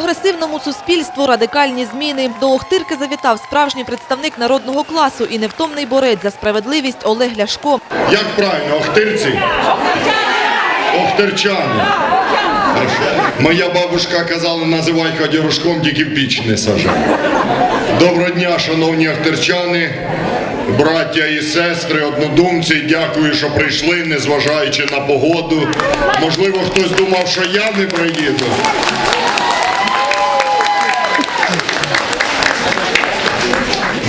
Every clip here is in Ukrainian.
прогресивному суспільству радикальні зміни. До Охтирки завітав справжній представник народного класу і невтомний борець за справедливість Олег Ляшко. Як правильно, охтирці? Охтирчани. Моя бабушка казала, називай ходірушком, тільки в піч не сажай. Доброго дня, шановні охтирчани, браття і сестри, однодумці. Дякую, що прийшли, незважаючи на погоду. Можливо, хтось думав, що я не приїду.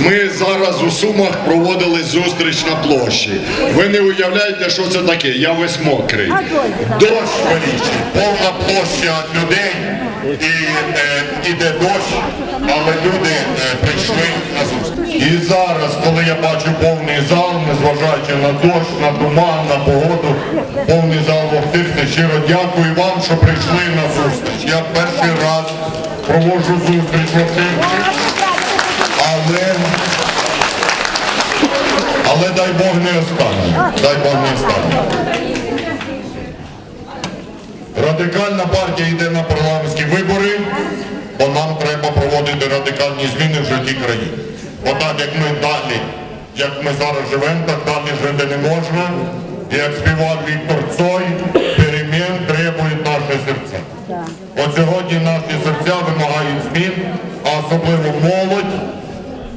Ми зараз у Сумах проводили зустріч на площі. Ви не уявляєте, що це таке? Я весь мокрий. Дощ величий, повна площа людей, і е, іде дощ, але люди е, прийшли на зустріч. І зараз, коли я бачу повний зал, незважаючи на дощ, на туман, на погоду, повний зал в Охтирці, щиро дякую вам, що прийшли на зустріч. Я перший раз проводжу зустріч в Охтирці. Але, але дай Бог не останній. Дай Бог не останній. Радикальна партія йде на парламентські вибори, бо нам треба проводити радикальні зміни в житті країни. Отак, як ми далі, як ми зараз живемо, так далі жити не можна. І як співав Віктор Цой, перемін требують наші серця. От сьогодні наші серця вимагають змін, а особливо молодь,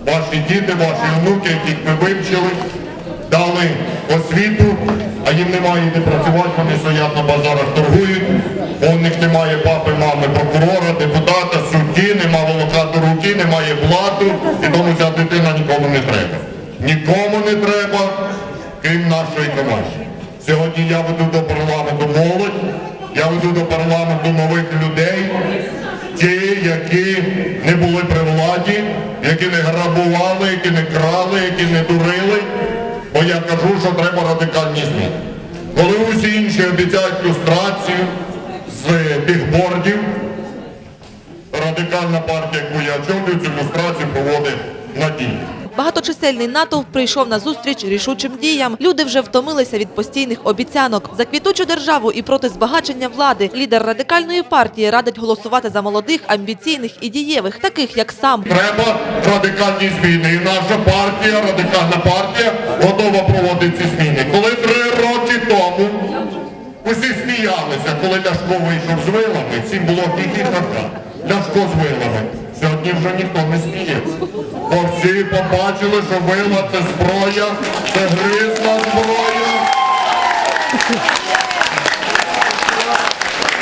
ваші діти, ваші онуки, яких ми вивчили, дали освіту, а їм немає де працювати, вони стоять на базарах, торгують, у них немає папи, мами, прокурора, депутата, судді, нема волока до руки, немає блату, і тому ця дитина нікому не треба. Нікому не треба, крім нашої команди. Сьогодні я веду до парламенту молодь, я веду до парламенту нових людей, ті, які не були при владі, які не грабували, які не крали, які не дурили. Бо я кажу, що треба радикальні зміни. Коли усі інші обіцяють люстрацію з бігбордів, радикальна партія, яку я очолюю, цю люстрацію проводить надію. Багаточисельний натовп прийшов на зустріч рішучим діям. Люди вже втомилися від постійних обіцянок. За квітучу державу і проти збагачення влади лідер радикальної партії радить голосувати за молодих, амбіційних і дієвих, таких як сам. Треба радикальні зміни. І наша партія, радикальна партія, готова проводити ці зміни. Коли три роки тому усі сміялися, коли Ляшко вийшов з вилами, всім було тільки. Ляшко з вилами. Сьогодні вже ніхто не сміється. Бо всі побачили, що вила це зброя, це гризна зброя.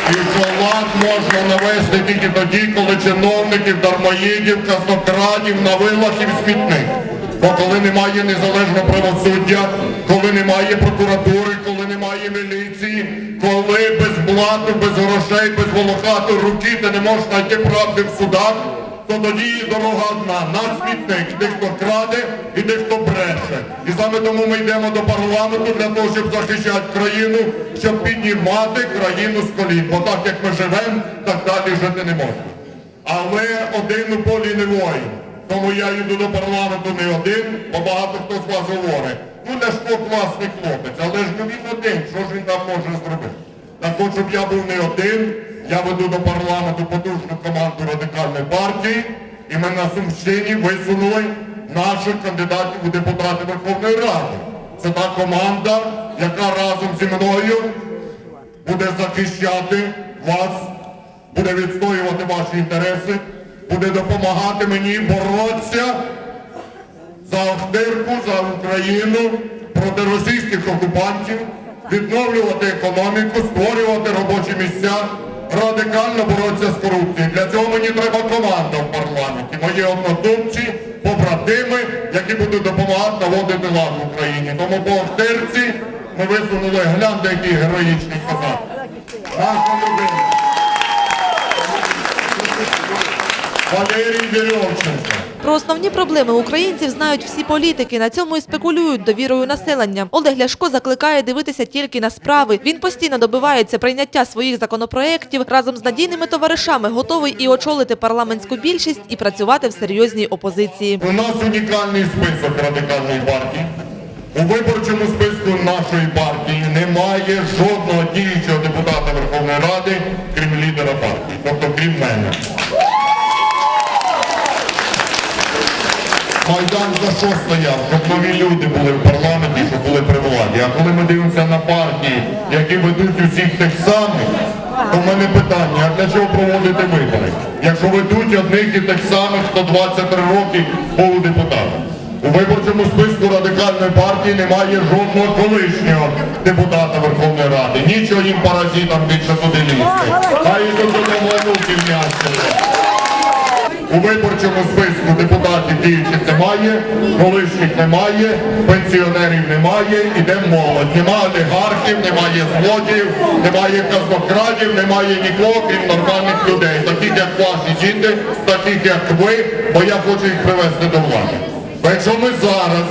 І що лад можна навести тільки тоді, коли чиновників, дармоїдів, казнокрадів на вилах і смітник. Бо коли немає незалежного правосуддя, коли немає прокуратури, коли немає міліції, коли без блату, без грошей, без волохату руки ти не можеш знайти правди в судах, то тоді дорога одна, на смітник, тих, хто краде і тих, хто бреше. І саме тому ми йдемо до парламенту для того, щоб захищати країну, щоб піднімати країну з колін. Бо так як ми живемо, так далі жити не можна. Але один у полі не воїн. Тому я йду до парламенту не один, бо багато хто з вас говорить. Ну Ляшко класний хлопець, але ж ну він один, що ж він там може зробити? Так от, щоб я був не один, я веду до парламенту потужну команду радикальної партії, і ми на Сумщині висунули наших кандидатів у депутати Верховної Ради. Це та команда, яка разом зі мною буде захищати вас, буде відстоювати ваші інтереси, буде допомагати мені боротися за Охтирку, за Україну проти російських окупантів, відновлювати економіку, створювати робочі місця, радикально боротися з корупцією. Для цього мені треба команда в парламенті, мої однодумці, побратими, які будуть допомагати наводити лад в Україні. Тому по Охтирці ми висунули гляньте, який героїчний козак. Наша людина. Валерій Вірьовченко. Про основні проблеми українців знають всі політики. На цьому і спекулюють довірою населення. Олег Ляшко закликає дивитися тільки на справи. Він постійно добивається прийняття своїх законопроєктів. Разом з надійними товаришами готовий і очолити парламентську більшість, і працювати в серйозній опозиції. У нас унікальний список радикальної партії. У виборчому списку нашої партії немає жодного діючого депутата Верховної Ради, крім лідера партії, тобто крім мене. За що стояв? Щоб нові люди були в парламенті, щоб були при владі. А коли ми дивимося на партії, які ведуть усіх тих самих, то в мене питання, а для чого проводити вибори? Якщо ведуть одних і тих самих, хто 23 роки був депутатом. У виборчому списку радикальної партії немає жодного колишнього депутата Верховної Ради. Нічого їм паразитам більше туди лізти. А і тут домовлюки м'ясо. У виборчому списку депутатів діючих немає, колишніх немає, пенсіонерів немає, іде молодь. Немає олігархів, немає злодіїв, немає казнокрадів, немає нікого, крім нормальних людей, таких як ваші діти, таких як ви, бо я хочу їх привести до влади. Якщо ми зараз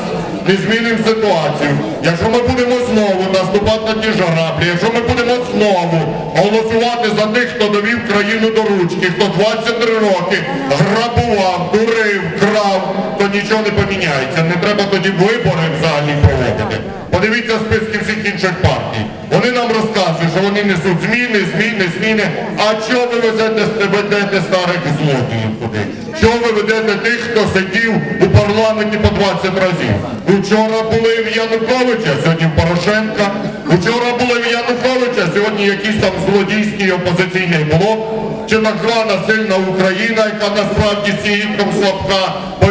не змінимо ситуацію, якщо ми будемо знову наступати на ті ж граблі, якщо ми будемо знову голосувати за тих, хто довів країну до ручки, хто 23 роки грабував, дурив, крав, то нічого не поміняється. Не треба тоді вибори взагалі проводити. Подивіться списки всіх інших партій. Вони нам розказують, що вони несуть зміни, зміни, зміни. А чого ви везете, ведете старих злодіїв туди? Чого ви ведете тих, хто сидів у парламенті по 20 разів? Учора були в Януковича, сьогодні в Порошенка. Учора були в Януковича, сьогодні якийсь там злодійський опозиційний блок. Чи так звана сильна Україна, яка насправді сіїтком слабка, бо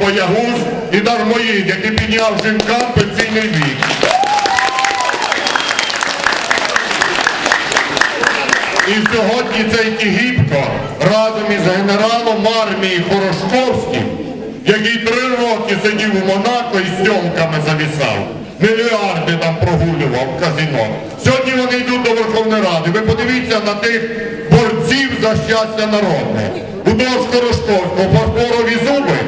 боягуз і дармоїд, який підняв жінкам пенсійний вік. І сьогодні цей Тігіпко разом із генералом армії Хорошковським, який три роки сидів у Монако і з сьомками завісав, мільярди там прогулював казино. Сьогодні вони йдуть до Верховної Ради. Ви подивіться на тих борців за щастя народне. У Хорошковського фарфорові зуби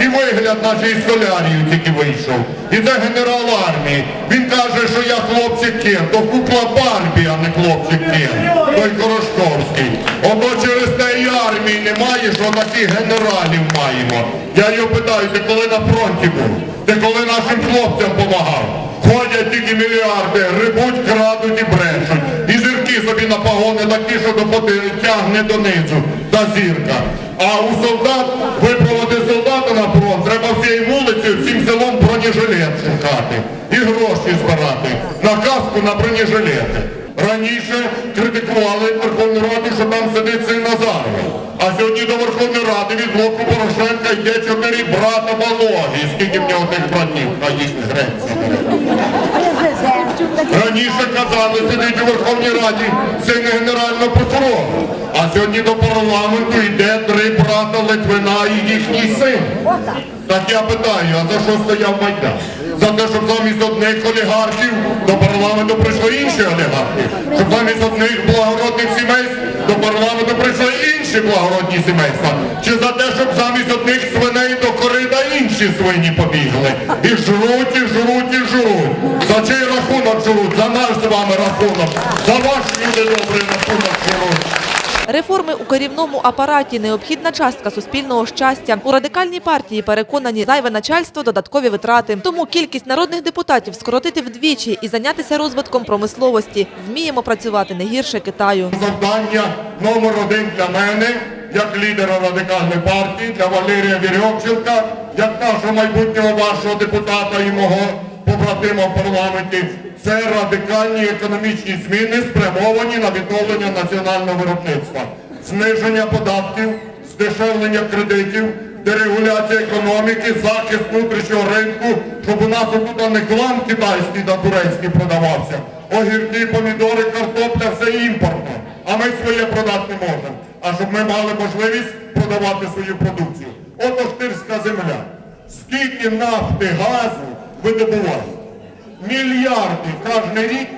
і вигляд наче із солярію тільки вийшов. І це генерал армії. Він каже, що я хлопчик Кен, то кукла Барбі, а не хлопчик Кен. Той Хорошковський. Ото через те і армії немає, що таких генералів маємо. Я його питаю, ти коли на фронті був? Ти коли нашим хлопцям допомагав? Ходять тільки мільярди, грибуть, крадуть і брешуть. І зірки собі на погони такі, що до поти тягне донизу, та зірка. А у солдат, випроводити солдата на фронт, треба всією вулицею, всім селом бронежилет шукати. І гроші збирати. На каску на бронежилети. Раніше критикували Верховну Раду, що там сидить син Назарова. А сьогодні до Верховної Ради від блоку Порошенка йде чотири брата Малогі. Скільки в нього тих братів, на їхніх греці. Раніше казали, сидить у Верховній Раді син генерального прокурора. А сьогодні до парламенту йде три брата Литвина і їхній син. Так я питаю, а за що стояв Майдан? За те, щоб замість одних олігархів до парламенту прийшли інші олігархи. Щоб замість одних благородних сімейств до парламенту прийшли інші благородні сімейства. Чи за те, щоб замість одних свиней до корида інші свині побігли. І жруть, і жруть, і жруть. За чий рахунок жруть? За наш з вами рахунок. За ваш люди добрий рахунок жруть. Реформи у керівному апараті – необхідна частка суспільного щастя. У радикальній партії переконані зайве начальство – додаткові витрати. Тому кількість народних депутатів скоротити вдвічі і зайнятися розвитком промисловості. Вміємо працювати не гірше Китаю. Завдання номер один для мене, як лідера радикальної партії, для Валерія Вірьовченка, як нашого майбутнього вашого депутата і мого побратима в парламенті, це радикальні економічні зміни, спрямовані на відновлення національного виробництва, зниження податків, здешевлення кредитів, дерегуляція економіки, захист внутрішнього ринку, щоб у нас тут не клан китайський та турецький продавався, огірки, помідори, картопля, все імпортне. А ми своє продати можемо. А щоб ми мали можливість продавати свою продукцію. Ото Штирська земля. Скільки нафти, газу видобувають? Мільярди кожен рік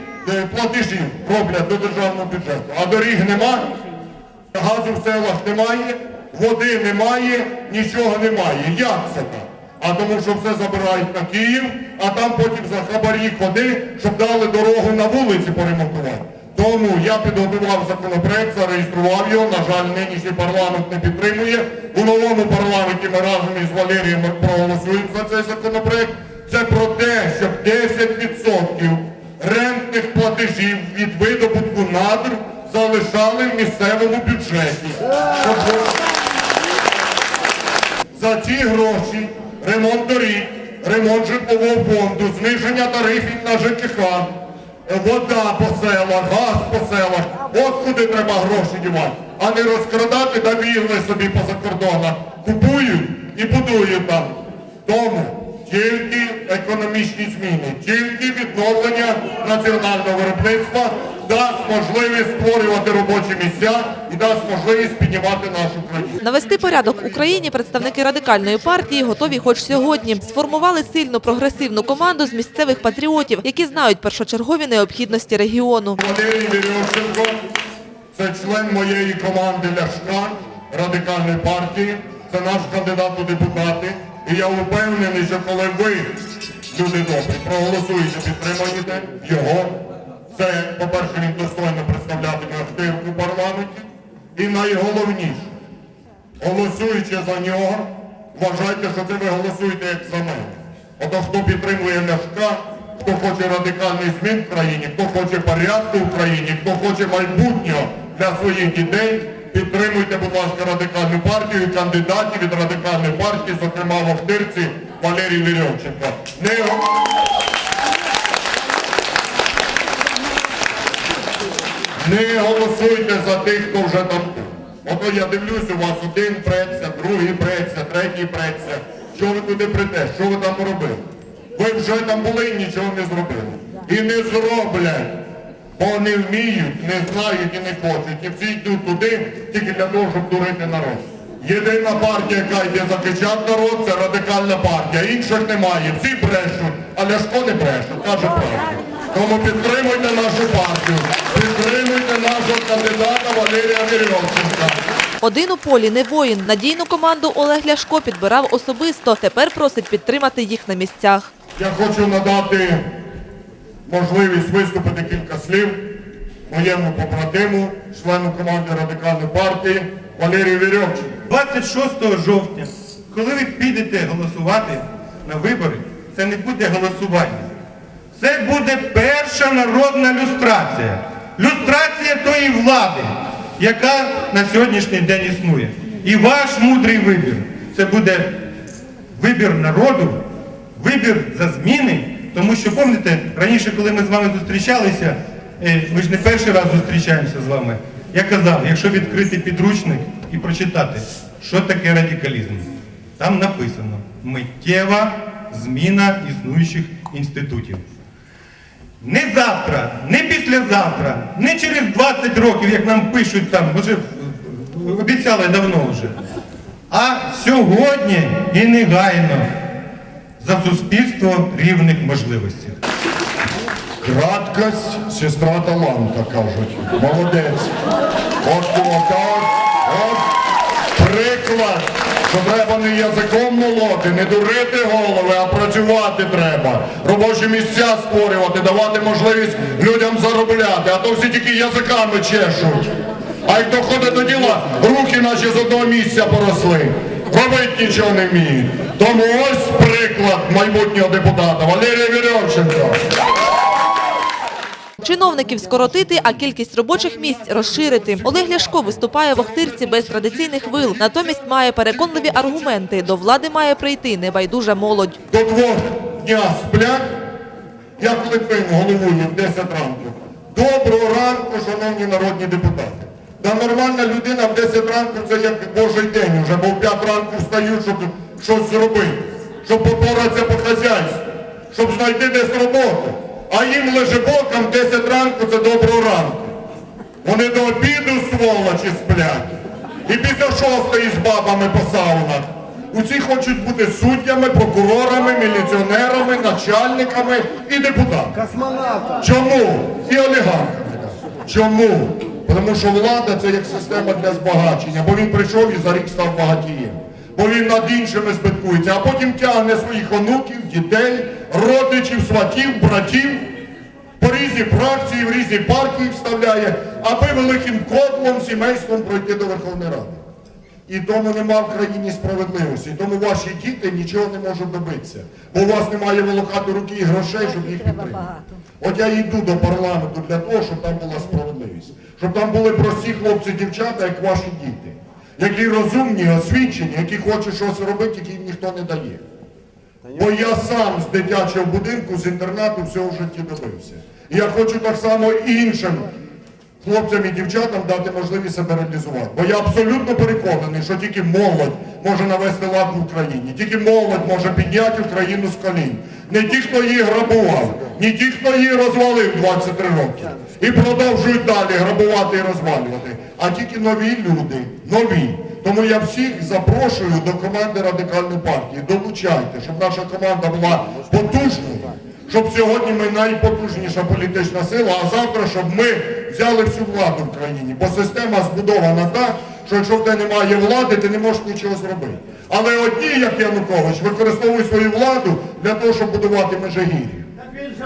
платежів роблять до державного бюджету. А доріг нема, газу в селах немає, води немає, нічого немає. Як це так? А тому що все забирають на Київ, а там потім за хабарі ходи, щоб дали дорогу на вулиці поремонтувати. Тому я підготував законопроект, зареєстрував його. На жаль, нинішній парламент не підтримує. У новому парламенті ми разом із Валерієм проголосуємо за цей законопроект. Це про те, щоб 10% рентних платежів від видобутку надр залишали в місцевому бюджеті. Щоб за ці гроші ремонт доріг, ремонт житлового фонду, зниження тарифів на ЖКХ, вода по селах, газ по селах. От куди треба гроші дівати, а не розкрадати та бігли собі поза кордонах. Купують і будують там. Тому тільки економічні зміни, тільки відновлення національного виробництва дасть можливість створювати робочі місця і дасть можливість піднімати нашу країну. Навести порядок Україні представники радикальної партії готові хоч сьогодні. Сформували сильну прогресивну команду з місцевих патріотів, які знають першочергові необхідності регіону. Валерій Вірьовченко це член моєї команди Ляшка радикальної партії. Це наш кандидат у депутати. І я впевнений, що коли ви, люди добрі, проголосуєте, підтримаєте його, це, по-перше, він достойно представлятиме актив у парламенті. І найголовніше, голосуючи за нього, вважайте, що це ви голосуєте як за мене. Ото хто підтримує Ляшка, хто хоче радикальних змін в країні, хто хоче порядку в країні, хто хоче майбутнього для своїх дітей, підтримуйте, будь ласка, радикальну партію кандидатів від радикальної партії, зокрема в Охтирці Валерій Вірьовченко. Не... Не голосуйте за тих, хто вже там. Ото я дивлюсь, у вас один преться, другий преться, третій преться. Що ви туди прийдете? Що ви там робили? Ви вже там були і нічого не зробили. І не зроблять. Бо не вміють, не знають і не хочуть. І всі йдуть туди тільки для того, щоб дурити народ. Єдина партія, яка йде захищати народ, це радикальна партія. Інших немає. Всі брешуть, а Ляшко не бреше, каже правду. Тому підтримуйте нашу партію, підтримуйте нашого кандидата Валерія Вірьовченка. Один у полі не воїн. Надійну команду Олег Ляшко підбирав особисто. Тепер просить підтримати їх на місцях. Я хочу надати можливість виступити кілька слів моєму побратиму, члену команди Радикальної партії Валерію Вірьовченку. 26 жовтня, коли ви підете голосувати на вибори, це не буде голосування. Це буде перша народна люстрація. Люстрація тої влади, яка на сьогоднішній день існує. І ваш мудрий вибір це буде вибір народу, вибір за зміни. Тому що пам'ятаєте, раніше, коли ми з вами зустрічалися, е, ми ж не перший раз зустрічаємося з вами. Я казав, якщо відкрити підручник і прочитати, що таке радикалізм, там написано миттєва зміна існуючих інститутів. Не завтра, не післязавтра, не через 20 років, як нам пишуть там, вже е, обіцяли давно вже. А сьогодні і негайно за суспільство рівних можливостей. Краткость, сестра таланта, кажуть. Молодець. От отак, от приклад, що треба не язиком молоти, не дурити голови, а працювати треба. Робочі місця створювати, давати можливість людям заробляти, а то всі тільки язиками чешуть. А як доходить до діла, руки наші з одного місця поросли. Робити нічого не вміють. Тому ось приклад майбутнього депутата Валерія Вірьовченко. Чиновників скоротити, а кількість робочих місць розширити. Олег Ляшко виступає в Охтирці без традиційних вил. Натомість має переконливі аргументи. До влади має прийти небайдужа молодь. до двох дня сплять, я коли пив головою в 10 ранку. Доброго ранку, шановні народні депутати. Та нормальна людина в 10 ранку це як Божий день уже, бо в 5 ранку встають, щоб щось зробити, щоб попоратися по хазяйству, щоб знайти десь роботу. А їм лише боком 10 ранку це доброго ранку. Вони до обіду сволочі сплять. І після шостої з бабами по саунах. Усі хочуть бути суддями, прокурорами, міліціонерами, начальниками і депутатами. Чому? І олігархами. Чому? Тому що влада це як система для збагачення, бо він прийшов і за рік став багатієм. Бо він над іншими збиткується, а потім тягне своїх онуків, дітей, родичів, сватів, братів по різні фракції, в різні партії вставляє, аби великим кодлом, сімейством пройти до Верховної Ради. І тому нема в країні справедливості. І Тому ваші діти нічого не можуть добитися. Бо у вас немає волокати руки і грошей, щоб їх підтримати. От я йду до парламенту для того, щоб там була справедливість. Щоб там були прості хлопці, дівчата, як ваші діти. Які розумні, освічені, які хочуть щось робити, які їм ніхто не дає. Бо я сам з дитячого будинку, з інтернату всього в житті добився. І я хочу так само іншим хлопцям і дівчатам дати можливість себе реалізувати. Бо я абсолютно переконаний, що тільки молодь може навести лад в Україні, тільки молодь може підняти Україну з колін. Не ті, хто її грабував, не ті, хто її розвалив 23 роки. І продовжують далі грабувати і розвалювати. А тільки нові люди, нові. Тому я всіх запрошую до команди радикальної партії. Долучайте, щоб наша команда була потужною щоб сьогодні ми найпотужніша політична сила, а завтра, щоб ми взяли всю владу в країні. Бо система збудована так, що якщо в тебе немає влади, ти не можеш нічого зробити. Але одні, як Янукович, використовують свою владу для того, щоб будувати межигір'я.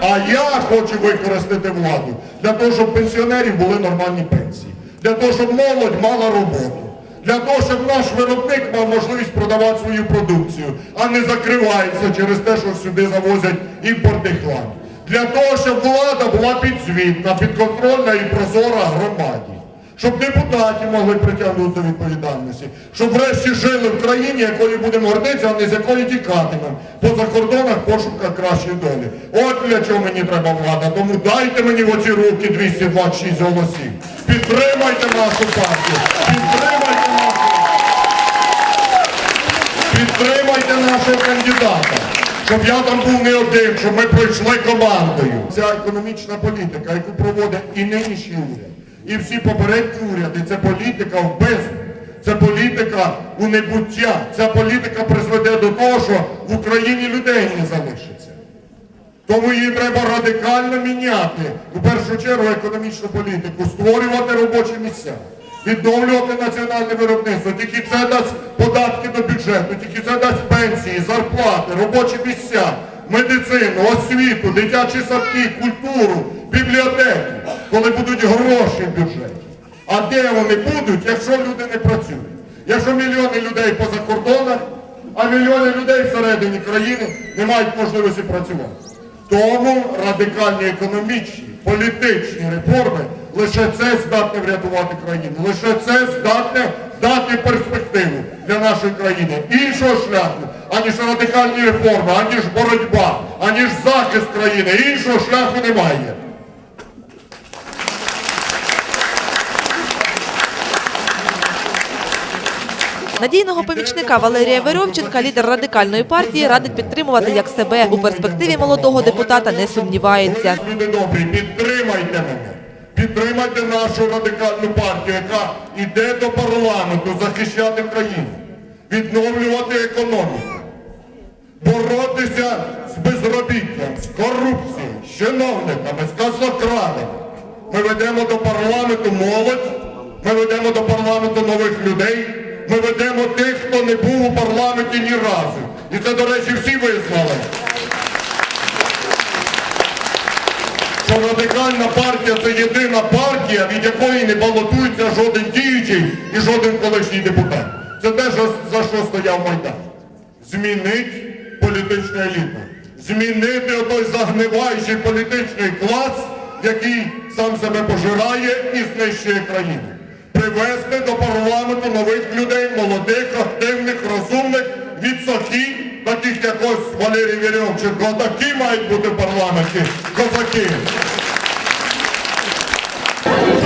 А я хочу використати владу для того, щоб пенсіонерів були нормальні пенсії, для того, щоб молодь мала роботу. Для того, щоб наш виробник мав можливість продавати свою продукцію, а не закривається через те, що сюди завозять імпортний хлам. Для того, щоб влада була підзвітна, підконтрольна і прозора громаді. Щоб депутатів могли притягнути до відповідальності, щоб врешті жили в країні, якою будемо гордитися, а не з якої тікатимемо по закордонах пошуках кращої долі. От для чого мені треба влада. Тому дайте мені в оці руки 226 голосів. Підтримайте нашу партію. Підтримайте нашу. Підтримайте нашого кандидата. Щоб я там був не один, щоб ми пройшли командою. Ця економічна політика, яку проводить і нинішній уряд, і всі попередні уряди, це політика в бездну. Це політика у небуття. Ця політика призведе до того, що в Україні людей не залишиться. Тому її треба радикально міняти. У першу чергу економічну політику, створювати робочі місця, відновлювати національне виробництво. Тільки це дасть податки до бюджету, тільки це дасть пенсії, зарплати, робочі місця, медицину, освіту, дитячі садки, культуру, бібліотеки, коли будуть гроші в бюджеті. А де вони будуть, якщо люди не працюють? Якщо мільйони людей поза кордонах, а мільйони людей всередині країни не мають можливості працювати. Тому радикальні економічні, політичні реформи лише це здатне врятувати країну, лише це здатне дати перспективу для нашої країни. Іншого шляху, аніж радикальні реформи, аніж боротьба, аніж захист країни, іншого шляху немає. Надійного помічника Валерія Верьовченка лідер радикальної партії радить підтримувати як себе. У перспективі молодого депутата не сумнівається. Люди добрі, підтримайте мене. Підтримайте нашу радикальну партію, яка йде до парламенту захищати країну, відновлювати економіку, боротися з безробіттям, з корупцією, з чиновниками, з казнокрадами. Ми ведемо до парламенту молодь, ми ведемо до парламенту нових людей, ми ведемо тих, хто не був у парламенті ні разу. І це, до речі, всі визнали. що радикальна партія це єдина партія, від якої не балотується жоден діючий і жоден колишній депутат. Це те, за що стояв Майдан. Змінить політичну еліту. Змінити отой загниваючий політичний клас, який сам себе пожирає і знищує країну. Привести до парламенту нових людей, молодих, активних, розумних, від сохі, таких як ось Валерій Вірьовченко. Такі мають бути в парламенті козаки.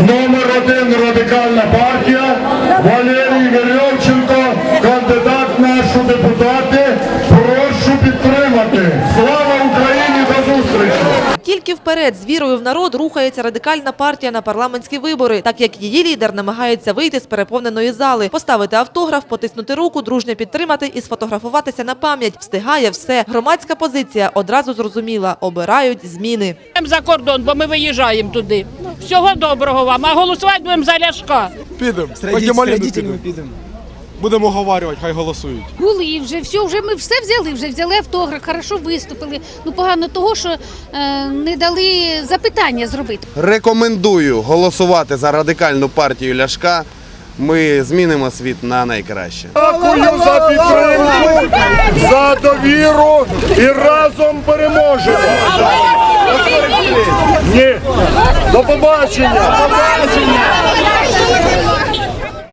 Номер один радикальна партія Валерій Вірьовченко, кандидат в нашу депутати. Прошу підтримати. Слава Україні до зустрічі! Тільки вперед з вірою в народ рухається радикальна партія на парламентські вибори, так як її лідер намагається вийти з переповненої зали, поставити автограф, потиснути руку, дружньо підтримати і сфотографуватися на пам'ять. Встигає все. Громадська позиція одразу зрозуміла. Обирають зміни. За кордон, бо ми виїжджаємо туди. Всього доброго вам, а голосувати будемо за Ляшка. Підемо. З родителями підемо. Будемо оговарювати, хай голосують. Були вже все, вже ми все взяли, вже взяли автограф, хорошо виступили. Ну погано того, що е, не дали запитання зробити. Рекомендую голосувати за радикальну партію Ляшка. Ми змінимо світ на найкраще. Дякую за підтримку, за довіру і разом переможемо. Ні. До побачення. До побачення.